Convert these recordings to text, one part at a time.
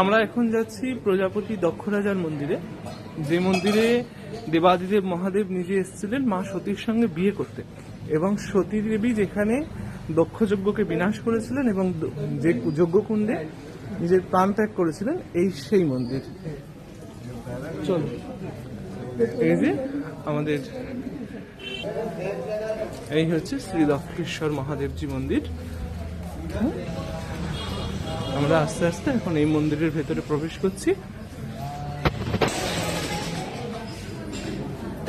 আমরা এখন যাচ্ছি প্রজাপতি দক্ষ রাজার মন্দিরে। যে মন্দিরে দেবাদিদেব মহাদেব নিজে এসেছিলেন মা সতীর সঙ্গে বিয়ে করতে। এবং সতী দেবী যেখানে দক্ষ যজ্ঞকে বিনাশ করেছিলেন এবং যে যজ্ঞকুণ্ডে নিজের প্রাণ ত্যাগ করেছিলেন, এই সেই মন্দির। চলো। এই যে আমাদের, এই হচ্ছে শ্রী দক্ষেশ্বর মহাদেবজি মন্দির। আমরা আস্তে আস্তে এখন এই মন্দিরের ভেতরে প্রবেশ করছি।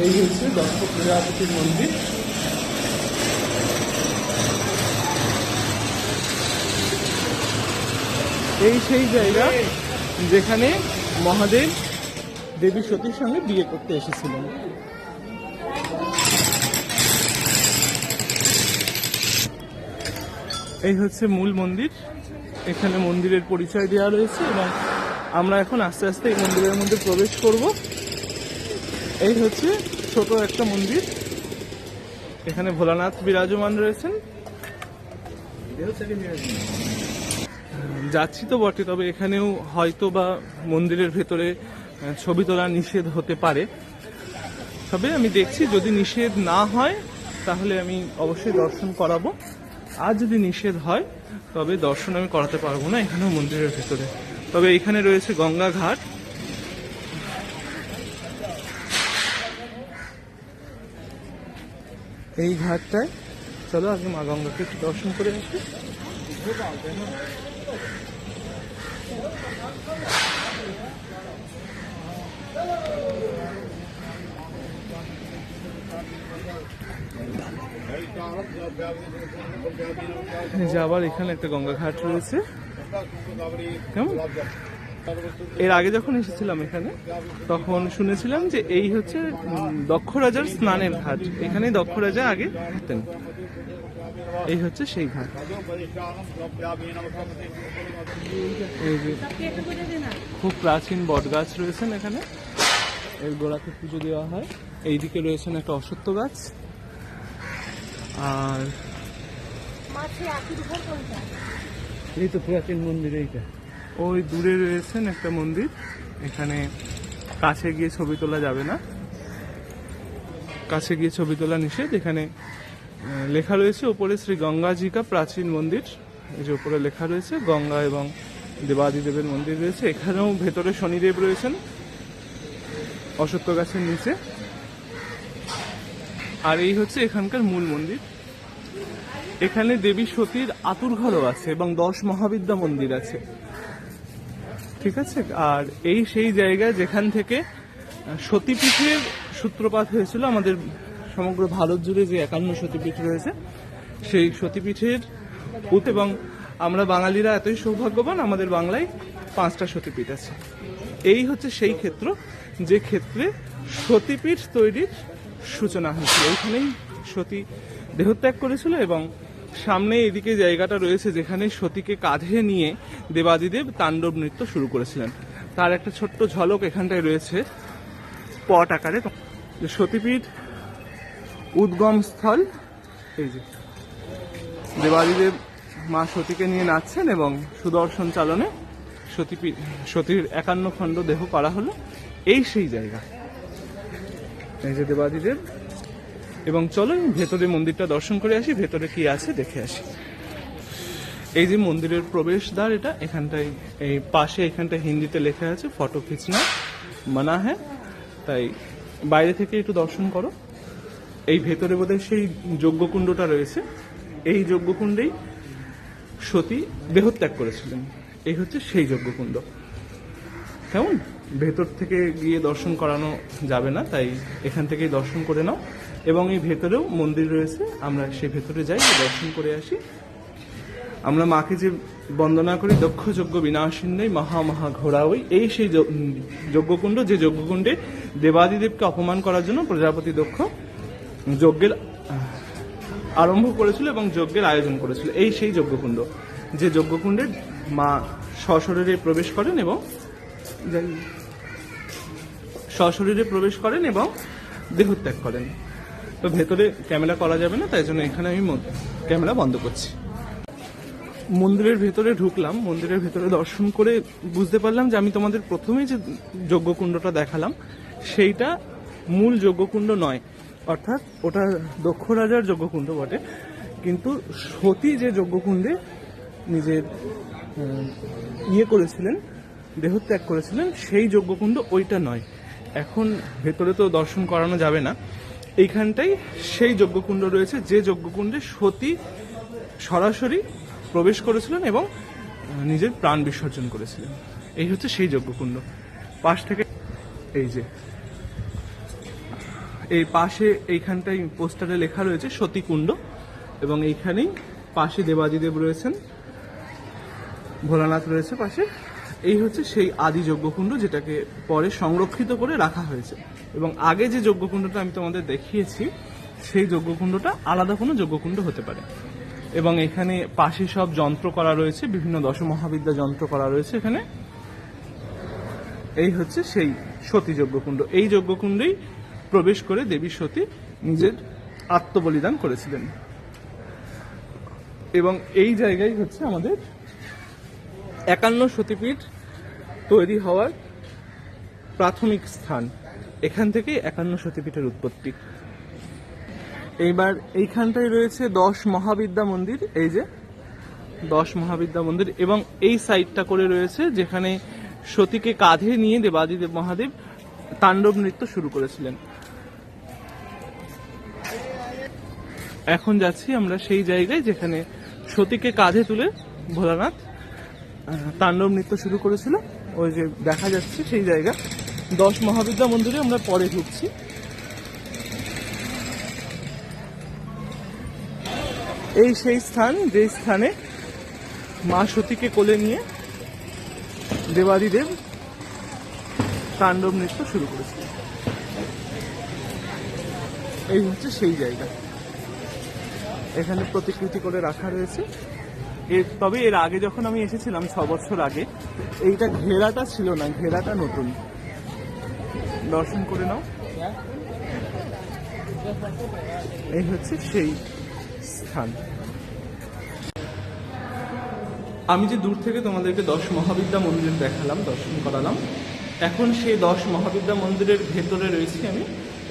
এই হচ্ছে দক্ষ প্রজাপতির মন্দির। এই সেই জায়গা যেখানে মহাদেব দেবী সতীর সঙ্গে বিয়ে করতে এসেছিলেন। এই হচ্ছে মূল মন্দির। এখানে মন্দিরের পরিচয় দেওয়া রয়েছে এবং আমরা এখন আস্তে আস্তে এই মন্দিরের মধ্যে প্রবেশ করব। এই হচ্ছে ছোট একটা মন্দির। এখানে ভোলানাথ বিরাজমান রয়েছেন। যাচ্ছি তো বটে, তবে এখানেও হয়তো বা মন্দিরের ভেতরে ছবি তোলা নিষেধ হতে পারে। তবে আমি দেখছি যদি নিষেধ না হয়, তাহলে আমি অবশ্যই দর্শন করাবো। আর যদি নিষেধ হয় তবে দর্শন আমি করাতে পারব না এখানেও মন্দিরের ভেতরে। তবে এখানে রয়েছে গঙ্গা ঘাট। এই ঘাটটায়? চলো আগে মা গঙ্গাকে একটু দর্শন করে আসি। যে আবার এখানে একটা গঙ্গা ঘাট রয়েছে। কেমন? এর আগে যখন এসেছিলাম এখানে, তখন শুনেছিলাম যে এই হচ্ছে দক্ষ রাজার স্নানের ঘাট। এখানেই দক্ষ রাজা আগে থাকতেন। এই হচ্ছে সেই ঘাট। খুব প্রাচীন বটগাছ রয়েছেন এখানে। এর গোড়াতে পুজো দেওয়া হয়। এইদিকে রয়েছেন একটা অশ্বত্থ গাছ। আর এই তো প্রাচীন মন্দির এইটা। ওই দূরে রয়েছেন একটা মন্দির। এখানে কাছে গিয়ে ছবি তোলা যাবে না। কাছে গিয়ে ছবি তোলা নিষেধ। এখানে লেখা রয়েছে ওপরে শ্রী গঙ্গাজি কা প্রাচীন মন্দির। এই যে উপরে লেখা রয়েছে গঙ্গা এবং দেবাদিদেবের মন্দির রয়েছে। এখানেও ভেতরে শনিদেব রয়েছেন। অশ্বত্থ গাছের নিচে। আর এই হচ্ছে এখানকার মূল মন্দির। এখানে দেবী সতীর আতুর ঘরও আছে এবং দশ মহাবিদ্যা মন্দির আছে। ঠিক আছে? আর এই সেই জায়গা যেখান থেকে সতীপীঠের সূত্রপাত হয়েছিল, আমাদের সমগ্র ভারত জুড়ে যে একান্ন সতীপীঠ রয়েছে, সেই সতীপীঠের উত এবং আমরা বাঙালিরা এতই সৌভাগ্যবান, আমাদের বাংলায় পাঁচটা সতীপীঠ আছে। এই হচ্ছে সেই ক্ষেত্র। যে ক্ষেত্রে সতীপীঠ তৈরির সূচনা হয়েছিল। এইখানেই সতী দেহত্যাগ করেছিল এবং সামনে এদিকে জায়গাটা রয়েছে যেখানে সতীকে কাঁধে নিয়ে দেবাদিদেব তাণ্ডব নৃত্য শুরু করেছিলেন। তার একটা ছোট্ট ঝলক এখানটায় রয়েছে পট আকারে। সতীপীঠ উদ্গম স্থল। এই যে। দেবাদিদেব মা সতীকে নিয়ে নাচছেন এবং সুদর্শন চালনে সতীপীঠ সতীর একান্ন খণ্ড দেহ করা হলো। এই সেই জায়গা। দেবাদিদেব। এবং চলো ভেতরে মন্দিরটা দর্শন করে আসি, ভেতরে কি আছে দেখে আসি। এই যে মন্দিরের প্রবেশদ্বার, এটা এখানটায়, এই পাশে এখানটায় হিন্দিতে লেখা আছে, ফটো খিচনা মানা হ্যাঁ তাই বাইরে থেকে একটু দর্শন করো। এই ভেতরে বোধহয় সেই যজ্ঞকুণ্ডটা রয়েছে। এই যজ্ঞকুণ্ডেই সতী দেহত্যাগ করেছিলেন। এই হচ্ছে সেই যজ্ঞকুণ্ড। কেমন? ভেতর থেকে গিয়ে দর্শন করানো যাবে না, তাই এখান থেকেই দর্শন করে নাও। এবং এই ভেতরেও মন্দির রয়েছে, আমরা সেই ভেতরে যাই দর্শন করে আসি। আমরা মাকে যে বন্দনা করি, দক্ষ, যজ্ঞ বিনাশিন্নই মহা মহা ঘোড়া ওই এই সেই যজ্ঞকুণ্ড, যে যজ্ঞকুণ্ডে দেবাদিদেবকে অপমান করার জন্য প্রজাপতি দক্ষ যজ্ঞের আরম্ভ করেছিল এবং যজ্ঞের আয়োজন করেছিল। এই সেই যজ্ঞকুণ্ড, যে যজ্ঞকুণ্ডে মা সশরীরে প্রবেশ করেন এবং সশরীরে প্রবেশ করেন এবং দেহত্যাগ করেন। তো ভেতরে ক্যামেরা করা যাবে না, তাই জন্য এখানে আমি ক্যামেরা বন্ধ করছি। মন্দিরের ভেতরে ঢুকলাম, মন্দিরের ভেতরে দর্শন করে বুঝতে পারলাম যে আমি তোমাদের প্রথমে যে যজ্ঞকুণ্ডটা দেখালাম, সেইটা মূল যজ্ঞকুণ্ড নয়। অর্থাৎ ওটা দক্ষ রাজার যজ্ঞকুণ্ড বটে। কিন্তু সতী যে যজ্ঞকুণ্ডে নিজের ইয়ে করেছিলেন দেহত্যাগ করেছিলেন, সেই যজ্ঞকুণ্ড ওইটা নয়। এখন ভেতরে তো দর্শন করানো যাবে না। এইখানটাই সেই যজ্ঞকুণ্ড রয়েছে, যে যজ্ঞকুণ্ডে সতী সরাসরি প্রবেশ করেছিলেন এবং নিজের প্রাণ বিসর্জন করেছিলেন। এই হচ্ছে সেই যজ্ঞকুণ্ড। পাশ থেকে এই যে, এই পাশে এইখানটাই পোস্টারে লেখা রয়েছে সতীকুণ্ড এবং এইখানেই পাশে দেবাদিদেব রয়েছেন, ভোলানাথ রয়েছে পাশে। এই হচ্ছে সেই আদি যজ্ঞকুণ্ড যেটাকে পরে সংরক্ষিত করে রাখা হয়েছে। এবং আগে যে যজ্ঞকুণ্ডটা আমি তোমাদের দেখিয়েছি, সেই যজ্ঞকুণ্ডটা আলাদা কোনো যজ্ঞকুণ্ড হতে পারে। এবং এখানে পাশে সব যন্ত্র করা রয়েছে, বিভিন্ন দশমহাবিদ্যা যন্ত্র করা রয়েছে এখানে। এই হচ্ছে সেই সতী যজ্ঞকুণ্ড। এই যজ্ঞকুণ্ডেই প্রবেশ করে দেবী সতী নিজের আত্মবলিদান করেছিলেন। এবং এই জায়গায় হচ্ছে আমাদের একান্ন সতীপীঠ তৈরি হওয়ার প্রাথমিক স্থান। এখান থেকে একান্ন সতীপীঠের উৎপত্তি। এইবার এইখানটায় রয়েছে দশ মহাবিদ্যা মন্দির, এই যে দশ মহাবিদ্যা মন্দির, এবং এই সাইডটা করে রয়েছে যেখানে সতীকে কাঁধে নিয়ে দেবাদিদেব মহাদেব তাণ্ডব নৃত্য শুরু করেছিলেন। এখন যাচ্ছি আমরা সেই জায়গায় যেখানে সতীকে কাঁধে তুলে ভোলানাথ তাণ্ডব নৃত্য শুরু করেছিল। ওই যে দেখা যাচ্ছে সেই জায়গা। দশ মহাবিদ্যা মন্দিরে আমরা পরে ঢুকছি। এই সেই স্থান যে স্থানে মা সতীকে কোলে নিয়ে দেবাদিদেব তাণ্ডব নৃত্য শুরু করেছিল। এই হচ্ছে সেই জায়গা। এখানে প্রতিকৃতি করে রাখা রয়েছে। এর তবে এর আগে যখন আমি এসেছিলাম, ছ বছর আগে, এইটা ঘেরাটা ছিল না, ঘেরাটা নতুন। দর্শন করে নাও। এই হচ্ছে সেই স্থান। আমি যে দূর থেকে তোমাদেরকে দশ মহাবিদ্যা মন্দির দেখালাম, দর্শন করালাম, এখন সেই দশ মহাবিদ্যা মন্দিরের ভেতরে রয়েছি আমি,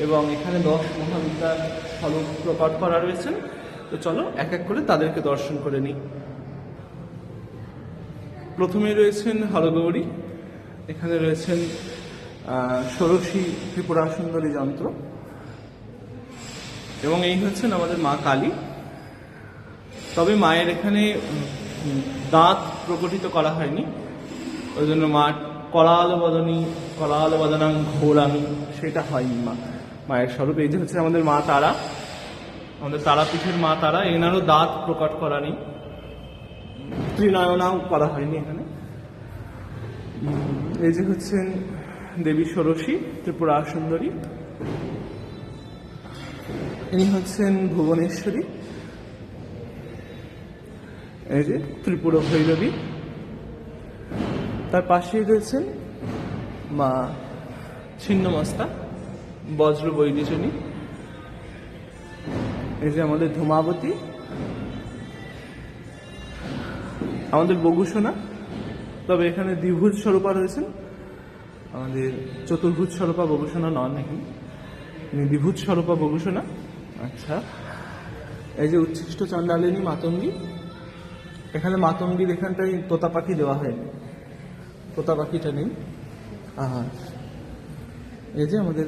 এবং এখানে দশ মহাবিদ্যার ফলক প্রকট করা রয়েছেন তো চলো এক এক করে তাদেরকে দর্শন করে নিই। প্রথমে রয়েছেন হরগৌরী এখানে রয়েছেন ষোড়শী ত্রিপুরা সুন্দরী যন্ত্র, এবং এই হচ্ছেন আমাদের মা কালী। তবে মায়ের এখানে দাঁত প্রকটিত করা হয়নি। ওই জন্য মা করাল বদনী করাল বদনাং ঘোরানি সেটা হয়নি মা, মায়ের স্বরূপ। এই যে হচ্ছে আমাদের মা তারা, আমাদের তারাপীঠের মা তারা, এনারও দাঁত প্রকট করা নেই। ত্রিনয়নাও করা হয়নি এখানে। এই যে হচ্ছেন দেবী ষোড়শী, ত্রিপুরা সুন্দরী। ইনি হচ্ছেন ভুবনেশ্বরী। এই যে ত্রিপুরা ভৈরবী। তার পাশেই রয়েছেন মা ছিন্নমস্তা বজ্র বৈরিজনী এই যে আমাদের ধূমাবতী। আমাদের বগুসোনা তবে এখানে দ্বিভুজ স্বরূপা রয়েছেন। আমাদের চতুর্ভুজ স্বরূপা বগুসোনা নন এখানে দ্বিভুজ স্বরূপা বগুসোনা আচ্ছা এই যে উচ্ছিষ্ট চণ্ডালিনী মাতঙ্গী, এখানে মাতঙ্গীর এখানটায় তোতা পাখি দেওয়া হয়নি। তোতা পাখিটা নেই। আর এই যে আমাদের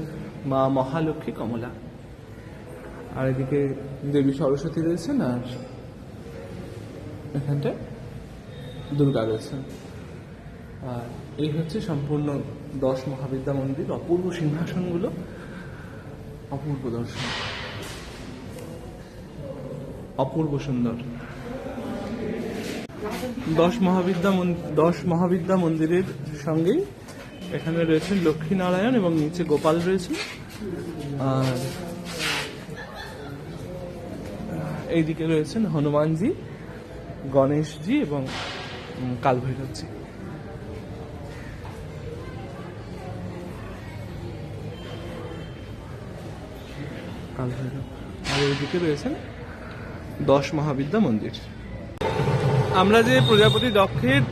মা মহালক্ষ্মী কমলা। আর এদিকে দেবী সরস্বতী রয়েছেন আর এখানটায় দুর্গা রয়েছেন। আর এই হচ্ছে সম্পূর্ণ দশ মহাবিদ্যা মন্দির, অপূর্ব সিংহাসনগুলো, অপূর্ব দর্শন। অপূর্ব সুন্দর। দশ মহাবিদ্যা দশ মহাবিদ্যা মন্দিরের সঙ্গেই এখানে রয়েছেন লক্ষ্মীনারায়ণ এবং নিচে গোপাল রয়েছে। আর এইদিকে রয়েছেন হনুমানজি, গণেশজি এবং উম, কালভৈরবজি কালভৈরব আর এইদিকে রয়েছেন দশ মহাবিদ্যা মন্দির। আমরা যে প্রজাপতি দক্ষের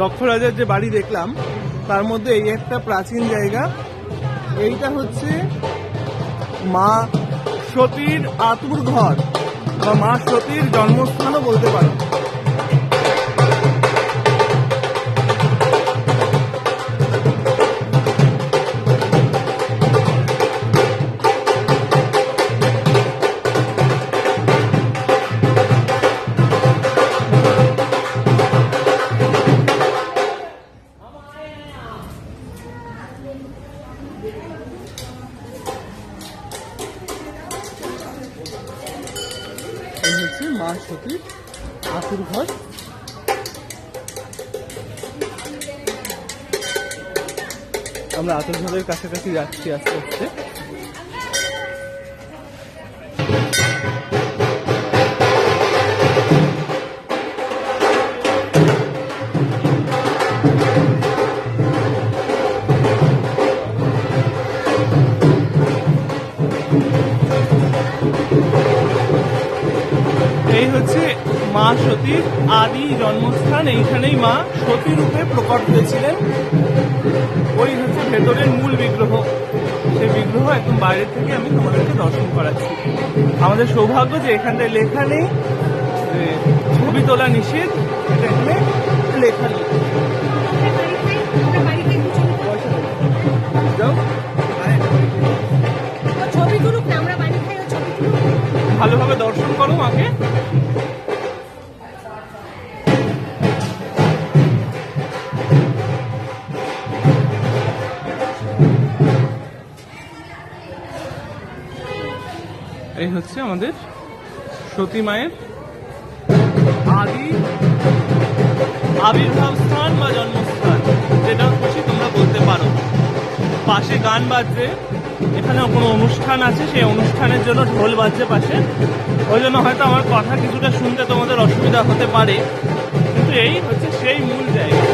দক্ষ রাজার যে বাড়ি দেখলাম তার মধ্যে এই একটা প্রাচীন জায়গা। এইটা হচ্ছে মা সতীর আতুর ঘর বা মা সতীর জন্মস্থানও বলতে পারো। আতুর ঘরের কাছাকাছি যাচ্ছি আস্তে আস্তে। এই হচ্ছে মা সতীর আদি জন্মস্থান এইখানেই মা সতী রূপে প্রকট হয়েছিলেন। ওই হচ্ছে ভেতরের মূল বিগ্রহ। সেই বিগ্রহ একদম বাইরে থেকে আমি তোমাদেরকে দর্শন করাচ্ছি। আমাদের সৌভাগ্য যে এখানটায় লেখা নেই ছবি তোলা নিষেধ, এটা এখানে লেখা নেই। হচ্ছে আমাদের সতী মায়ের আদি আবির্ভাব স্থান বা জন্মস্থান, যেটা খুশি তোমরা বলতে পারো। পাশে গান বাজছে এখানে কোনো অনুষ্ঠান আছে, সেই অনুষ্ঠানের জন্য ঢোল বাজছে পাশে। ওই জন্য হয়তো আমার কথা কিছুটা শুনতে তোমাদের অসুবিধা হতে পারে, কিন্তু এই হচ্ছে সেই মূল জায়গা।